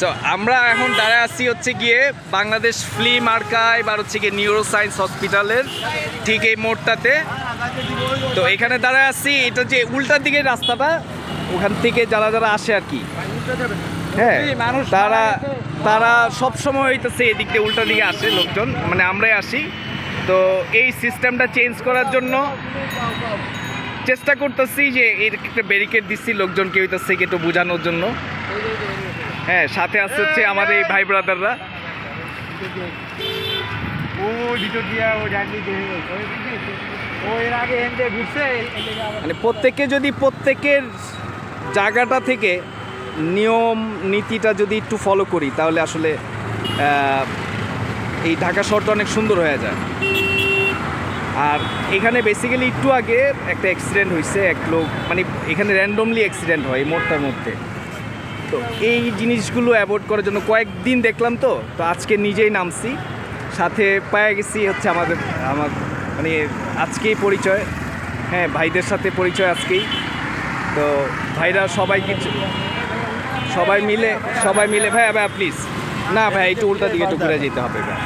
So আমরা এখন দাঁড়ায় আছি হচ্ছে গিয়ে বাংলাদেশ ফিল্ম আর্কাইভ বা হচ্ছে গিয়ে নিউরো সায়েন্স হসপিটালের ঠিক এই মোড়টাতে তো এখানে দাঁড়ায় আছি এটা যে উল্টার দিকে রাস্তাটা ওখান থেকে যারা যারা আসে আর কি। হ্যাঁ মানুষ তারা তারা সবসময় হইতেছে এদিক দিয়ে উল্টা দিকে আসে লোকজন মানে আমরাই আসি। তো এই সিস্টেমটা চেঞ্জ করার জন্য চেষ্টা করতেছি যে এর একটা ব্যারিকেড দিচ্ছি লোকজনকে হইতেছে একটু বোঝানোর জন্য। হ্যাঁ সাথে আছে হচ্ছে আমাদের এই ভাই ব্রাদাররা ও ভিতর দিয়া ও জানি ও এর আগে ঘুরছে মানে প্রত্যেকে যদি প্রত্যেকের জায়গাটা থেকে নিয়ম নীতিটা যদি একটু ফলো করি তাহলে আসলে এই ঢাকা শহরটা অনেক সুন্দর হয়ে যায়। আর এখানে বেসিক্যালি একটু আগে একটা অ্যাক্সিডেন্ট হয়েছে এক লোক মানে এখানে র্যান্ডমলি অ্যাক্সিডেন্ট হয় এই মোড়টার মধ্যে। তো এই জিনিসগুলো অ্যাভয়েড করার জন্য কয়েকদিন দেখলাম তো তো আজকে নিজেই নামছি। সাথে পায়ে গেছি হচ্ছে আমাদের আমার মানে আজকেই পরিচয়। হ্যাঁ ভাইদের সাথে পরিচয় আজকেই। তো ভাইরা সবাই কিছু সবাই মিলে সবাই মিলে ভাই ভাই প্লিজ না ভাই একটু উল্টা দিকে একটু ঘুরে যেতে হবে ভাই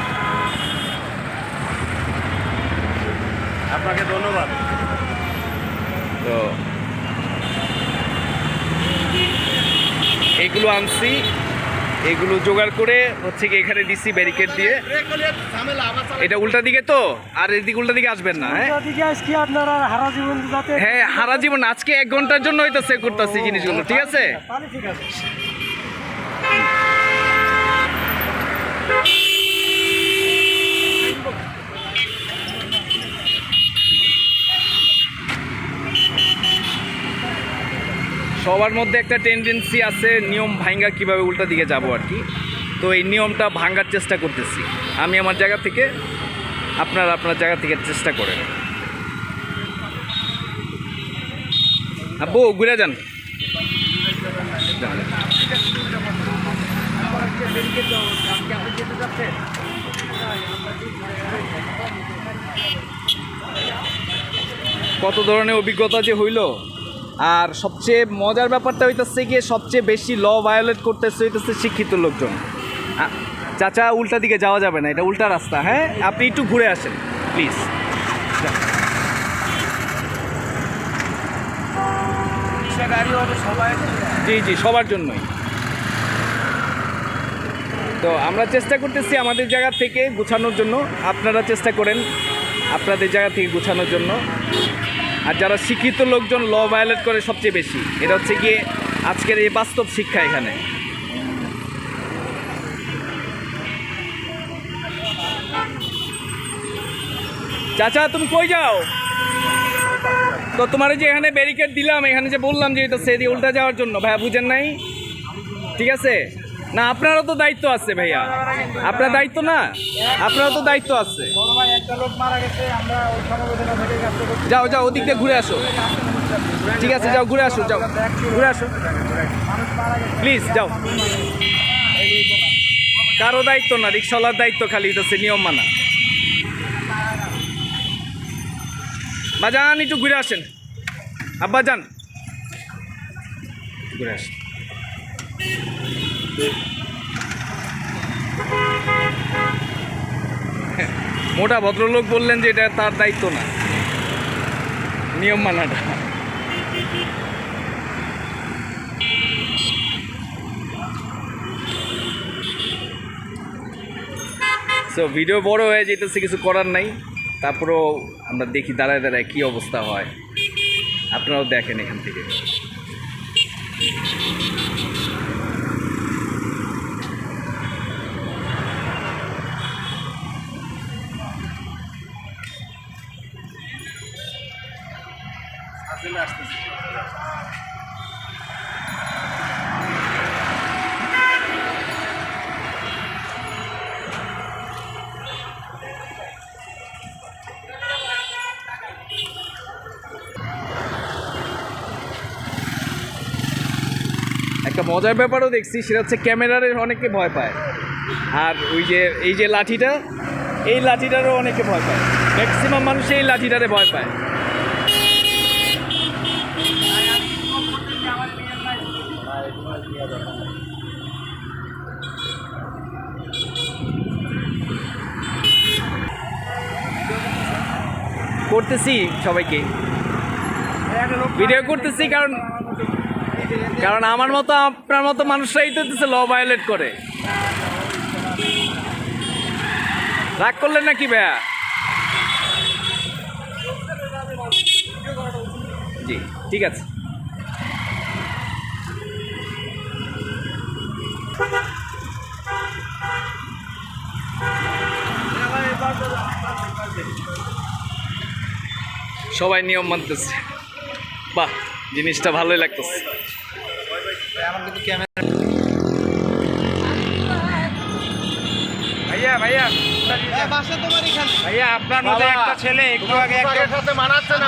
আপনাকে ধন্যবাদ। তো এগুলো আনছি এগুলো জোগাড় করে হচ্ছে কি এখানে দিছি ব্যারিকেড দিয়ে। এটা উল্টা দিকে তো আর এদিকে উল্টা দিকে আসবেন না হ্যাঁ? হারা জীবন হ্যাঁ হারা জীবন আজকে এক ঘণ্টার জন্য হয়তো সে করতেছি জিনিসগুলো ঠিক আছে। সবার মধ্যে একটা টেন্ডেন্সি আছে নিয়ম ভাঙ্গা কীভাবে উল্টা দিকে যাব আর কি। তো এই নিয়মটা ভাঙ্গার চেষ্টা করতেছি। আমি আমার জায়গা থেকে, আপনার আপনার জায়গা থেকে চেষ্টা করেন। আব্বু, ঘুরে যান। কত ধরনের অভিজ্ঞতা যে হইল? আর সবচেয়ে মজার ব্যাপারটা হইতেছে গিয়ে সবচেয়ে বেশি ল ভায়োলেট করতেছে হইতেছে শিক্ষিত লোকজন। চাচা উল্টা দিকে যাওয়া যাবে না, এটা উল্টা রাস্তা হ্যাঁ? আপনি একটু ঘুরে আসেন, প্লিজ। জি জি, সবার জন্যই। তো আমরা চেষ্টা করতেছি আমাদের জায়গা থেকে গুছানোর জন্য। আপনারা চেষ্টা করেন আপনাদের জায়গা থেকে গুছানোর জন্য। আর যারা শিক্ষিত লোকজন ল ভায়োলেট করে সবচেয়ে বেশি, এটা হচ্ছে গিয়ে আজকের এই বাস্তব শিক্ষা এখানে। চাচা, তুমি কই যাও? তো তোমার যে এখানে ব্যারিকেড দিলাম, এখানে যে বললাম যে এটা সেদি উল্টা যাওয়ার জন্য, ভাইয়া বুঝেন নাই? ঠিক আছে? না আপনারও তো দায়িত্ব আছে ভাইয়া। আপনার দায়িত্ব না? আপনারও তো দায়িত্ব আছে। বড় ভাই একটা লোক মারা গেছে আমরা ওই সমবেদনা থেকে কাজ করছি যাও যাও ওদিক দিয়ে ঘুরে আসো। ঠিক আছে যাও ঘুরে আসো যাও। ঘুরে আসো। প্লিজ যাও। কারও দায়িত্ব না রিক্সাওয়ালার দায়িত্ব খালি হচ্ছে নিয়ম মানা। বাজান একটু ঘুরে আসেন। আব্বা যান ঘুরে আসেন। মোটা ভদ্রলোক বললেন যে এটা তার দায়িত্ব না। নিয়ম মানাটা সো ভিডিও বড় হয়ে যেতেছে কিছু করার নাই। তারপরেও আমরা দেখি দাঁড়ায় দাঁড়ায় কী অবস্থা হয়। আপনারাও দেখেন এখান থেকে। মজার ব্যাপারও দেখছি সেটা হচ্ছে ক্যামেরার অনেকে ভয় পায়। আর ওই যে এই যে লাঠিটা এই লাঠিটারও অনেকে ভয় পায়। ম্যাক্সিমাম মানুষ এই লাঠিটারে ভয় পায়। করতেছি সবাইকে। ভিডিও করতেছি কারণ কারণ আমার মতো, আপনার মতো মানুষরাই তো দিতেছে ল ভায়োলেট করে। রাগ করলেন নাকি ভাইয়া? জি, ঠিক আছে। সবাই নিয়ম মানতেছে। বাহ, জিনিসটা ভালোই লাগতেছে। ভাইয়া ভাইয়া ভাইয়া আপনার মতো একটা ছেলে একটু আগে একটা সাথে মানাচ্ছে না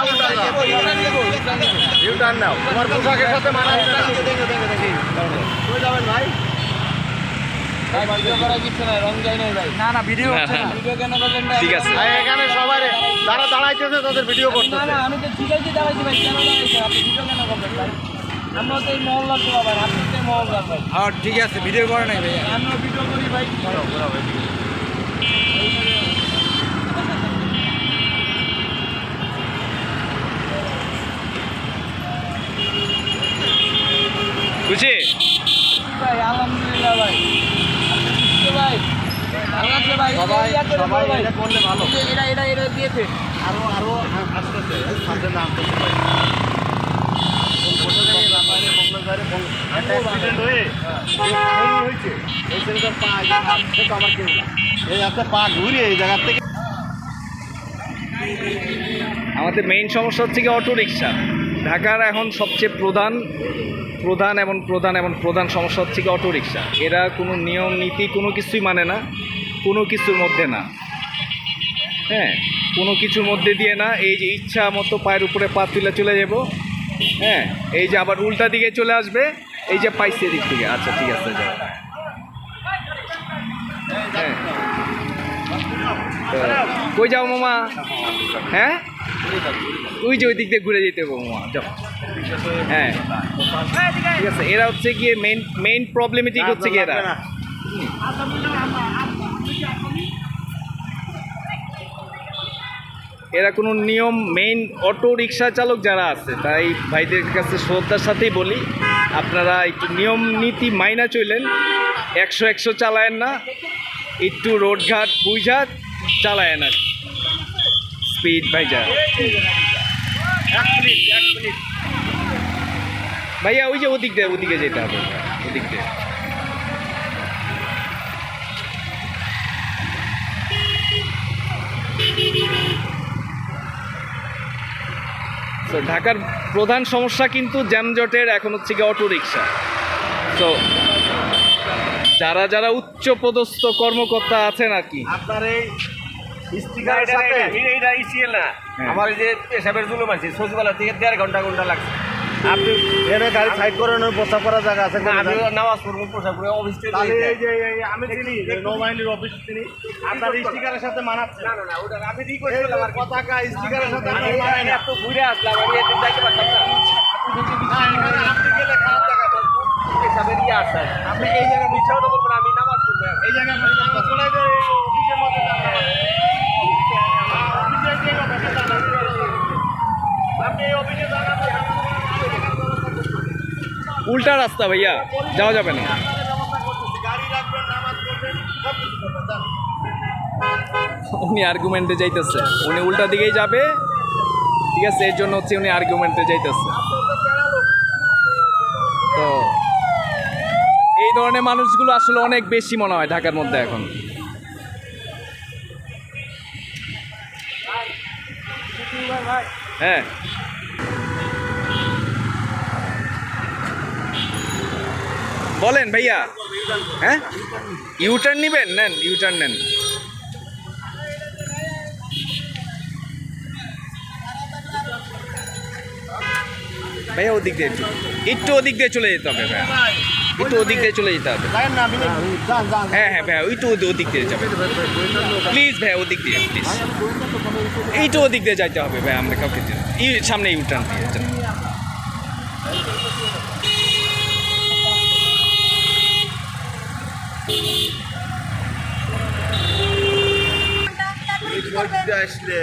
উল্টা। নাও তোমার পোশাকের সাথে মানাচ্ছে না। কই যাবেন ভাই? না না ভিডিও হ্যাঁ, হ্যাঁ। ঠিক আছে। এখানে সবাই যারা দাঁড়াইতেছে তাদের ভিডিও করতেছে। আমি তো ঠিক আছে দাঁড়াইছি ভাই। কেন দাঁড়াইছেন? আপনি ভিডিও কেন করবেন ভাই? আমরা তো এই মহল্লার পোলা ভাই। আপনি তো মহল্লার ভাই হ্যাঁ ঠিক আছে ভিডিও করে নাই ভাইয়া আমিও ভিডিও করি ভাই। বুঝি ভাই আলহামদুলিল্লাহ ভাই। আপনি বুঝতে ভাই ভালো আছে ভাই? সবাই সবাই এটা করলে ভালো। যে এটা এটা এটা দিয়েছে। আরও আরও আসতেছে সামনে নাম করতে একটা অ্যাক্সিডেন্ট হয়ে এই হয়েছে আমাদের মেইন সমস্যা হচ্ছে কি অটো রিক্সা ঢাকার এখন সবচেয়ে প্রধান প্রধান এবং প্রধান এবং প্রধান সমস্যা হচ্ছে কি অটো রিক্সা এরা কোনো নিয়ম, নীতি কোনো কিছুই মানে না, কোনো কিছুর মধ্যে না। হ্যাঁ কোনো কিছুর মধ্যে দিয়ে না এই যে ইচ্ছা মতো পায়ের উপরে পা তুলে চলে যাব। হ্যাঁ এই যে আবার উল্টা দিকে চলে আসবে, এই যে পাইছে দিক থেকে। আচ্ছা ঠিক আছে, যাও। হ্যাঁ। কই যাও মামা? হ্যাঁ? ওই যে ওই দিক দিয়ে ঘুরে যেতে হবে মামা যাও। হ্যাঁ। ঠিক আছে এরা হচ্ছে গিয়ে মেইন মেইন প্রবলেমেটিক হচ্ছে গিয়ে এরা। এরা কোনো নিয়ম মেইন অটো রিক্সা চালক যারা আছে তাই ভাইদের কাছে শ্রদ্ধার সাথেই বলি আপনারা একটু নিয়ম নীতি মাইনা চলেন। একশো একশো চালায়েন না। একটু রোডঘাট বুঝাট চালায় না। স্পিড ভাইজা ভাইয়া, ওই যে ওদিক দিয়ে, ওদিকে যেতে হবে। ওদিক দিয়ে। তো ঢাকার প্রধান সমস্যা কিন্তু যানজটের এখন হচ্ছে গিয়ে অটো রিক্সা তো যারা যারা উচ্চ পদস্থ কর্মকর্তা আছেন আর কি। আপনার এই স্টিকারের সাথে? এটা ইসিএল না? হ্যাঁ। আমার এই যে পেশাবের জুলুম আছে সচিবালয় থেকে দেড় ঘণ্টা ঘণ্টা লাগছে। আপনি এনে গাড়ি সাইড করেন ওই প্রস্তাব করার জায়গা আছে আমি নামাজ পড়ব পোশাক পরে অফিস থেকে এই যে আমি চিনি যে নৌবাহিনীর অফিস চিনি আপনার স্টিকারের সাথে মানাচ্ছে। না না না ওটা আমি ঠিক এই করছিলাম আর যে পতাকা স্টিকারের সাথে আমি আপনার মানায় না। এত ঘুরে আসলাম আমি এত যাইতে পারতাম না। না, আপনি গেলে খারাপ উল্টা রাস্তা ভাইয়া, যাওয়া যাবে না। উনি আর্গুমেন্টে যাইতেছে। উনি উল্টা দিকেই যাবে। ঠিক আছে, এর জন্য হচ্ছে উনি আর্গুমেন্টে যাইতেছে তো এই ধরনের মানুষগুলো আসলে অনেক বেশি মনে হয় ঢাকার মধ্যে এখন। হ্যাঁ। বলেন ভাইয়া। হ্যাঁ? ইউটার্ন নেবেন? নেন ইউটার্ন নেন। ভাইয়া ওদিক দিয়ে একটু ওদিক দিয়ে চলে যেতে হবে ভাইয়া। একটু ওদিক দিয়ে চলে যেতে হবে। হ্যাঁ হ্যাঁ ভাইয়া ওদি- ওদিক দিয়ে যাবে প্লিজ ভাইয়া ওদিক দিয়ে প্লিজ এইটু ওদিক দিয়ে যাইতে হবে ভাই আমরা কাউকে এই সামনে ইউটার্ন দিয়ে আসলে